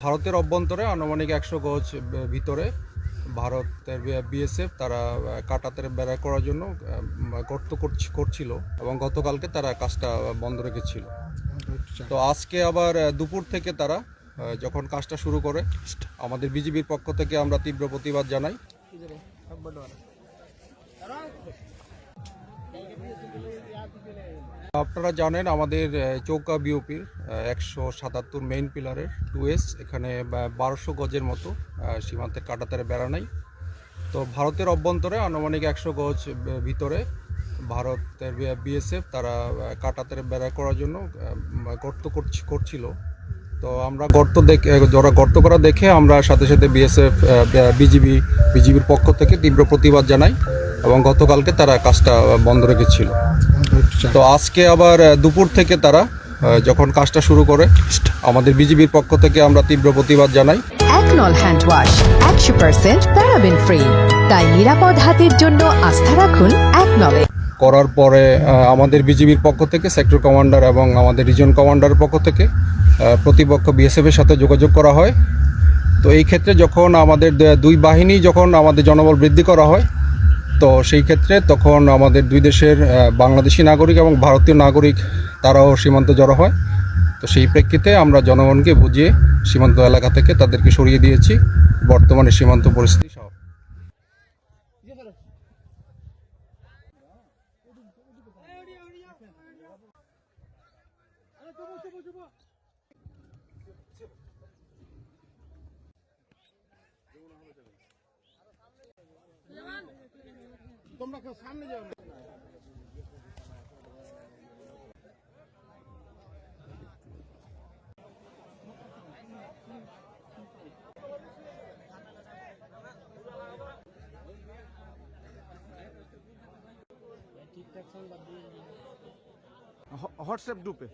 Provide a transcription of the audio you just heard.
ভারতের অভ্যন্তরে আনুমানিক একশো গজ ভিতরে ভারতের বিএসএফ তারা কাটাতারে বেড়া করার জন্য গর্ত করছি- করছিল এবং গতকালকে তারা কাজটা বন্ধ রেখেছিল। তো আজকে আবার দুপুর থেকে তারা যখন কাজটা শুরু করে আমাদের বিজিবির পক্ষ থেকে আমরা তীব্র প্রতিবাদ জানাই। আপনারা জানেন আমাদের চৌকা বিওপির একশো সাতাত্তর মেইন পিলারের টু এস এখানে বারোশো গজের মতো সীমান্তের কাটাতারে বেড়া নাই। তো ভারতের অভ্যন্তরে আনুমানিক একশো গজ ভিতরে ভারতের বিএসএফ তারা কাটাতারে বেড়া করার জন্য গর্ত করছি- করছিল। তো আমরা গর্ত দেখে যারা গর্ত করা দেখে আমরা সাথে সাথে বিএসএফ বিজিবি বিজিবির পক্ষ থেকে তীব্র প্রতিবাদ জানাই। এবং গতকালকে তারা কাজটা বন্ধ রেখেছিল। তো আজকে আবার দুপুর থেকে তারা যখন কাজটা শুরু করে আমাদের বিজিবির পক্ষ থেকে আমরা তীব্র প্রতিবাদ জানাই। একনল হ্যান্ড ওয়াশ একশো পার্সেন্ট প্যারাবেন ফ্রি। তাই নিরাপদ হাতের জন্য আস্থা রাখুন একনলে করার পরে আমাদের বিজিবির পক্ষ থেকে সেক্টর কমান্ডার এবং আমাদের রিজন কমান্ডারের পক্ষ থেকে প্রতিপক্ষ বিএসএফ এর সাথে যোগাযোগ করা হয়। তো এই ক্ষেত্রে যখন আমাদের দুই বাহিনী যখন আমাদের জনবল বৃদ্ধি করা হয় তো সেই ক্ষেত্রে তখন আমাদের দুই দেশের বাংলাদেশি নাগরিক এবং ভারতীয় নাগরিক, তারাও সীমান্তে জড়ো হয়। তো সেই প্রেক্ষিতে আমরা জনগণকে বুঝিয়ে সীমান্ত এলাকা থেকে তাদেরকে সরিয়ে দিয়েছি। বর্তমানে সীমান্ত পরিস্থিতি স্বাভাবিক হোয়াটসঅ্যাপ গ্রুপে